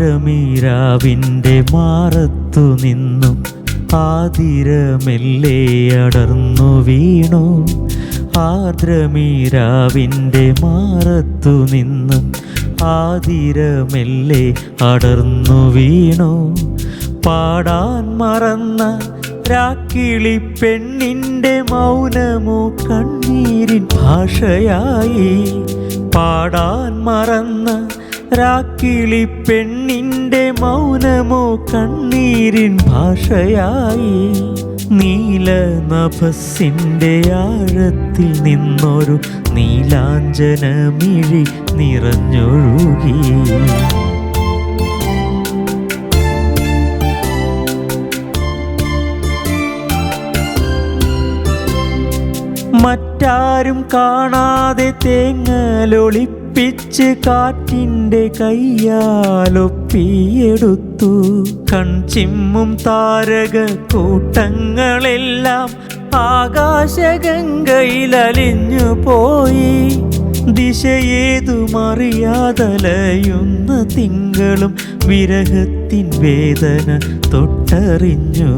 ആദ്രമീരാവിന്റെ മാറത്തു നിന്നും. ആതിരമെല്ലെ അടർന്നു വീണു. ആർദ്രമീരാവിന്റെ മാറത്തു നിന്നും. ആതിരമെല്ലെ അടർന്നു വീണു. പാടാൻ മറന്ന രാക്കിളി പെണ്ണിന്റെ മൗനമോ കണ്ണീരിൻ ഭാഷയായി. പാടാൻ മറന്ന രാക്കിളി പെണ്ണിന്റെ മൗനമോ കണ്ണീരിൻ ഭാഷയായി. നീല നഭസിന്റെ ആഴത്തിൽ നിന്നൊരു നീലാഞ്ജനമിഴി നിറഞ്ഞൊഴുകി. മറ്റാരും കാണാതെ തേങ്ങലൊളിപ്പിച്ച് കാറ്റിന്റെ കയ്യാലൊപ്പിയെടുത്തു. കൺചിമ്മും താരക കൂട്ടങ്ങളെല്ലാം ആകാശഗംഗയിലലിഞ്ഞു പോയി. ദിശയേതുമറിയാതലയുന്ന തിങ്കളും വിരഹത്തിൻ വേദന തൊട്ടറിഞ്ഞു.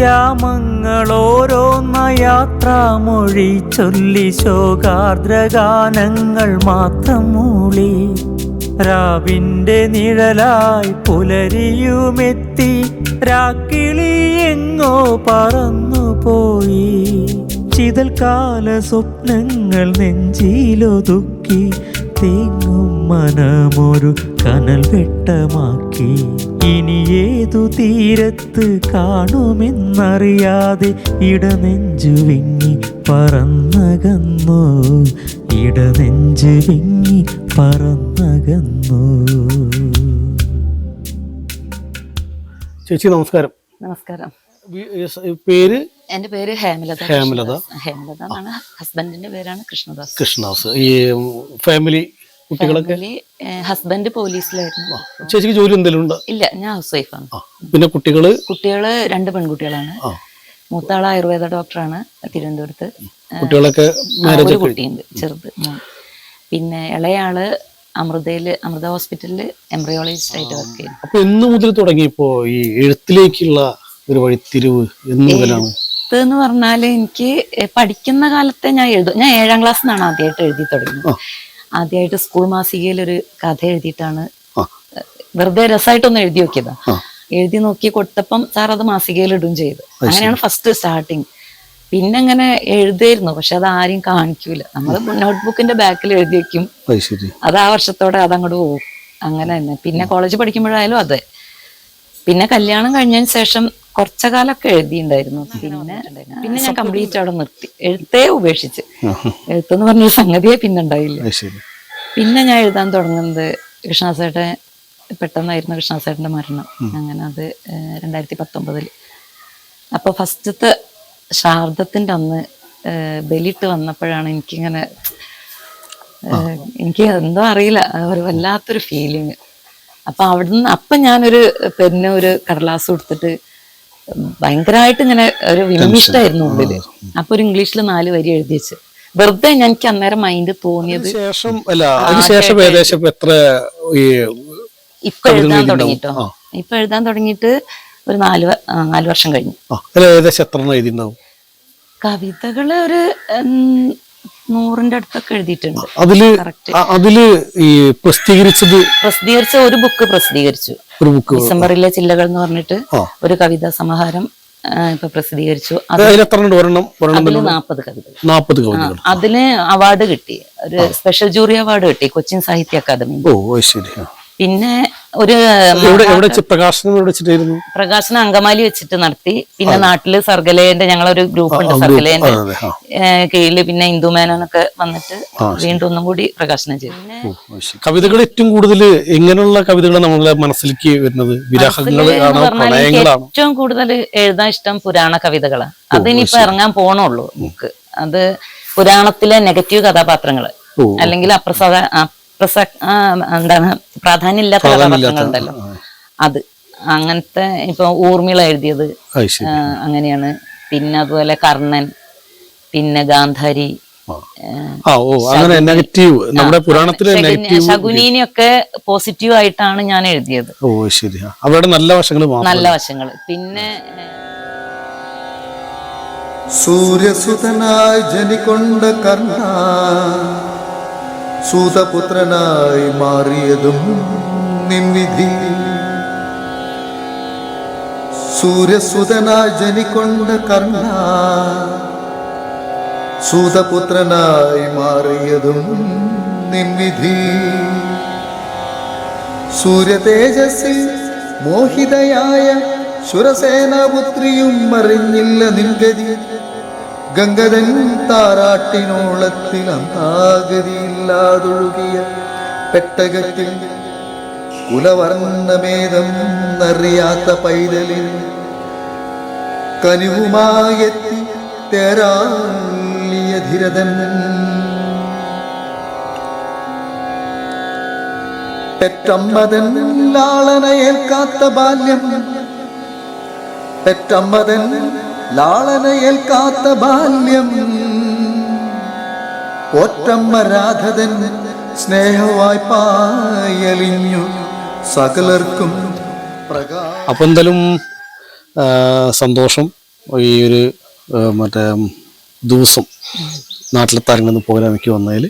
യാമങ്ങളോരോന്ന യാത്രാമൊഴി ചൊല്ലി ശോകാർദ്രഗാനങ്ങൾ മാത്രം മൂളി. രാവിന്റെ നിഴലായി പുലരിയുമെത്തി രാക്കിളി എങ്ങോ പറന്നു പോയി. ചിതൽക്കാല സ്വപ്നങ്ങൾ നെഞ്ചിലൊതുക്കി തേങ്ങും മനമൊരു കനൽ വെട്ടമാക്കി. ഇനി ഏതു തീരത്ത് കാണുമെന്നറിയാതെ ഇടനെഞ്ചു വിങ്ങി പറന്നകന്നു. ഇടനെഞ്ചു വിങ്ങി പറന്നകന്നു. ചേച്ചി നമസ്കാരം. നമസ്കാരം. പേര്? എന്റെ പേര് ഹേമലത ഹേമലത. ഹേമലത എന്നാണ്. ഹസ്ബൻഡിന്റെ പേരാണ് കൃഷ്ണദാസ്. കൃഷ്ണദാസ്. ഈ ഫാമിലി കുട്ടികളൊക്കെ? ഹസ്ബൻഡ് പോലീസിലായിരുന്നു. ചേച്ചിക്ക് ജോലി എന്തെങ്കിലും ഉണ്ടോ? ഇല്ല ഞാൻ ഹൗസ് വൈഫാണ് പിന്നെ കുട്ടികൾ? കുട്ടികൾ രണ്ട് പെൺകുട്ടികളാണ്. മൂത്ത ആൾ ആയുർവേദ ഡോക്ടറാണ് തിരുവനന്തപുരത്ത്. കുട്ടികളൊക്കെ ഒരു കുട്ടിയുണ്ട് ചെറുത്. പിന്നെ ഇളയാൾ അമൃതയിൽ അമൃത ഹോസ്പിറ്റലിൽ എംബ്രിയോളജിസ്റ്റ് ആയിട്ട് വർക്ക് ചെയ്യുന്നു അപ്പൊ എന്ന് മുതൽ തുടങ്ങിയപ്പോ ഈ എഴുത്തിലേക്കുള്ള ഒരു വഴിത്തിരിവ് എന്ന് മുതലാണ്? എന്ന് പറഞ്ഞാൽ എനിക്ക് പഠിക്കുന്ന കാലത്തെ ഞാൻ എഴുതും. ഞാൻ ഏഴാം ക്ലാസ് നിന്നാണ് ആദ്യമായിട്ട് എഴുതി തുടങ്ങിയത് ആ. ആദ്യമായിട്ട് സ്കൂൾ മാസികയിൽ ഒരു കഥ എഴുതിയിട്ടാണ്. വെറുതെ രസമായിട്ടൊന്ന് എഴുതി നോക്കിയതാ. എഴുതി നോക്കി കൊടുത്തപ്പം സാർ അത് മാസികയിൽ ഇടും ചെയ്ത്. അങ്ങനെയാണ് ഫസ്റ്റ് സ്റ്റാർട്ടിങ് പിന്നെ അങ്ങനെ എഴുതായിരുന്നു പക്ഷെ അത് ആരും കാണിക്കൂല. നമ്മൾ നോട്ട്ബുക്കിന്റെ ബാക്കിൽ എഴുതി വെക്കും. അത് ആ വർഷത്തോടെ അതങ്ങോട്ട് പോകും അങ്ങനെ തന്നെ. പിന്നെ കോളേജ് പഠിക്കുമ്പോഴായാലും അതെ. പിന്നെ കല്യാണം കഴിഞ്ഞതിന് ശേഷം കുറച്ച കാലമൊക്കെ എഴുതിണ്ടായിരുന്നു പിന്നെ പിന്നെ ഞാൻ കംപ്ലീറ്റ് അവിടെ നിർത്തി. എഴുത്തേ ഉപേക്ഷിച്ച്. എഴുത്തെന്ന് പറഞ്ഞൊരു സംഗതിയെ പിന്നെ ഉണ്ടായില്ല. പിന്നെ ഞാൻ എഴുതാൻ തുടങ്ങുന്നത് കൃഷ്ണാസേട്ടെ പെട്ടെന്നായിരുന്നു കൃഷ്ണാസേട്ടന്റെ മരണം. അങ്ങനെ അത് രണ്ടായിരത്തി പത്തൊമ്പതിൽ അപ്പൊ ഫസ്റ്റത്തെ ശാരദത്തിന്റെ അന്ന് ബലിട്ട് വന്നപ്പോഴാണ് എനിക്കിങ്ങനെ എനിക്ക് എന്തോ അറിയില്ല. ഒരു വല്ലാത്തൊരു ഫീലിങ് അപ്പൊ അവിടുന്ന് അപ്പൊ ഞാനൊരു പെന്ന് ഒരു കടലാസ് കൊടുത്തിട്ട് ഭയങ്കരമായിട്ട് ഇങ്ങനെ ഒരു വിമിഷ്ടായിരുന്നു ഉള്ളിൽ അപ്പൊ ഒരു ഇംഗ്ലീഷിൽ നാല് വരി എഴുതി വെച്ച്. വെറുതെ ഞാൻ- എനിക്ക് അന്നേരം മൈൻഡ് തോന്നിയത് ശേഷം അല്ല അതിനുശേഷം ഏകദേശം ഇപ്പൊ എത്ര ഇപ്പൊ എഴുതാൻ തുടങ്ങിട്ടോ? ഇപ്പൊ എഴുതാൻ തുടങ്ങിയിട്ട് ഒരു നാല് നാല് വർഷം കഴിഞ്ഞു. ഏകദേശം എത്ര എഴുതിണ്ടാവും കവിതകൾ ഒരു നൂറിന്റെ അടുത്തൊക്കെ എഴുതിയിട്ടുണ്ട്. അതിൽ അതിൽ ഈ പ്രസിദ്ധീകരിച്ചത് പ്രസിദ്ധീകരിച്ച ഒരു ബുക്ക് പ്രസിദ്ധീകരിച്ചു. ഒരു ബുക്ക്. ഡിസംബറിലെ ചില്ലകൾ എന്ന് പറഞ്ഞിട്ട് ഒരു കവിതാ സമാഹാരം ഇപ്പൊ പ്രസിദ്ധീകരിച്ചു. അതിൽ നാപ്പത് കവിതകൾ. അതിന് അവാർഡ് കിട്ടി. ഒരു സ്പെഷ്യൽ ജൂറി അവാർഡ് കിട്ടി കൊച്ചിൻ സാഹിത്യ അക്കാദമി. ഓ ശരി. പിന്നെ ഒരു പ്രകാശനം പ്രകാശനം അങ്കമാലി വെച്ചിട്ട് നടത്തി. പിന്നെ നാട്ടിൽ സർഗലേന്റെ ഞങ്ങളൊരു ഗ്രൂപ്പ് ഉണ്ട് സർഗലേന്റെ അതെ കീഴിൽ പിന്നെ മേനോനൊക്കെ വന്നിട്ട് വീണ്ടും ഒന്നും കൂടി പ്രകാശനം ചെയ്തു. കവിതകൾ ഏറ്റവും കൂടുതൽ എങ്ങനെയുള്ള കവിതകൾ നമ്മളെ മനസ്സിലേക്ക് വരുന്നത്? ഏറ്റവും കൂടുതൽ എഴുതാൻ ഇഷ്ടം പുരാണ കവിതകളാണ് അതിനിപ്പോ ഇറങ്ങാൻ പോണുള്ളൂ ബുക്ക് അത് പുരാണത്തിലെ നെഗറ്റീവ് കഥാപാത്രങ്ങൾ. അല്ലെങ്കിൽ അപ്രസാദ അപ്രസ ആ, എന്താണ് പ്രാധാന്യമില്ലാത്ത കഥാപാത്രങ്ങളുണ്ടല്ലോ. അത് അങ്ങനത്തെ ഇപ്പൊ ഊർമിള എഴുതിയത് അങ്ങനെയാണ്. പിന്നെ അതുപോലെ കർണൻ പിന്നെ ഗാന്ധാരി ഏഹ്, ആ ഓ അങ്ങനെ നെഗറ്റീവ് നമ്മുടെ പുരാണത്തിലെ ശകുനിയൊക്കെ പോസിറ്റീവ് ആയിട്ടാണ് ഞാൻ എഴുതിയത്. ഓ ശരി. അവരുടെ നല്ല വശങ്ങൾ നല്ല വശങ്ങൾ. പിന്നെ സൂര്യസുതനായി ജനിക്കൊണ്ട കർണ സൂതപുത്രനായി മാറിയതും നിൻവിധി സൂര്യസുതനായി ജനിക്കൊണ്ട കർണ സൂതപുത്രനായി മാറിയതും നിൻവിധി സൂര്യതേജസ്സിൽ മോഹിതയായ ശുരസേനപുത്രിയും അറിഞ്ഞില്ല നിൻഗതി ഗംഗതൻ താരാട്ടിനോളത്തിൽ അന്താഗതിയില്ലാതൊഴുകിയ പെട്ടകത്തിൽ കുലവർണമേതം അറിയാത്ത പൈതലിൽ കനിവുമായെത്തി തേരാളിയ ധിരതൻ. പെറ്റമ്മതൻ ലാളനയേൽക്കാത്ത ബാല്യം പെറ്റമ്മതൻ ലാളനയേൽക്കാത്ത ബാല്യം. ഒറ്റമ്മ രാധതൻ സ്നേഹവായ്പായലിഞ്ഞു സകലർക്കും അപ്പൊ എന്തായാലും സന്തോഷം ഈ ഒരു മറ്റേ ദിവസം നാട്ടിലെ തരംഗന്ന് പോകാൻ എനിക്ക് വന്നതിൽ